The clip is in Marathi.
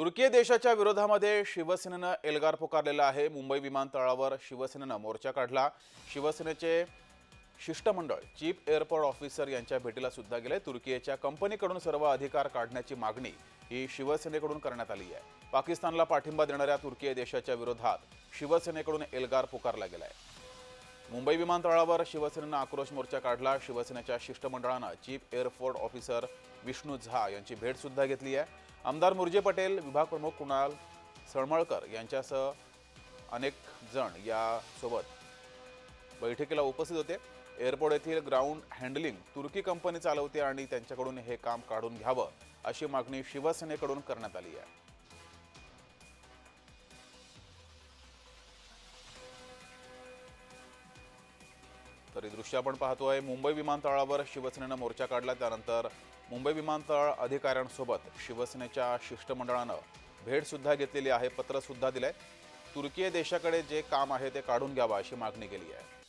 तुर्की देशाच्या विरोधामध्ये शिवसेनेनं एल्गार पुकारलेला आहे. मुंबई विमानतळावर शिवसेनेनं मोर्चा काढला. शिवसेनेचे शिष्टमंडळ चीफ एअरपोर्ट ऑफिसर यांच्या भेटीला सुद्धा गेले. तुर्कीच्या कंपनीकडून सर्व अधिकार काढण्याची मागणी ही शिवसेनेकडून करण्यात आली आहे. पाकिस्तानला पाठिंबा देणाऱ्या तुर्की देशाच्या विरोधात शिवसेनेकडून एल्गार पुकारला गेलाय. मुंबई विमानतळावर शिवसेनेनं आक्रोश मोर्चा काढला. शिवसेनेच्या शिष्टमंडळानं चीफ एअरफोर्ट ऑफिसर विष्णू झा यांची भेटसुद्धा घेतली आहे. आमदार मुरजे पटेल विभाग प्रमुख कुणाल सळमळकर यांच्यासह अनेक जण यासोबत बैठकीला उपस्थित होते. एअरपोर्ट येथील ग्राउंड हँडलिंग तुर्की कंपनी चालवते आणि त्यांच्याकडून हे काम काढून घ्यावं अशी मागणी शिवसेनेकडून करण्यात आली आहे. तर ही दृश्य आपण पाहतोय. मुंबई विमानतळावर शिवसेनेनं मोर्चा काढला. त्यानंतर मुंबई विमानतळ अधिकाऱ्यांसोबत शिवसेनेच्या शिष्टमंडळानं भेट सुद्धा घेतलेली आहे पत्र सुद्धा आहे तुर्की देशाकडे जे काम आहे ते काढून घ्यावं अशी मागणी केली आहे.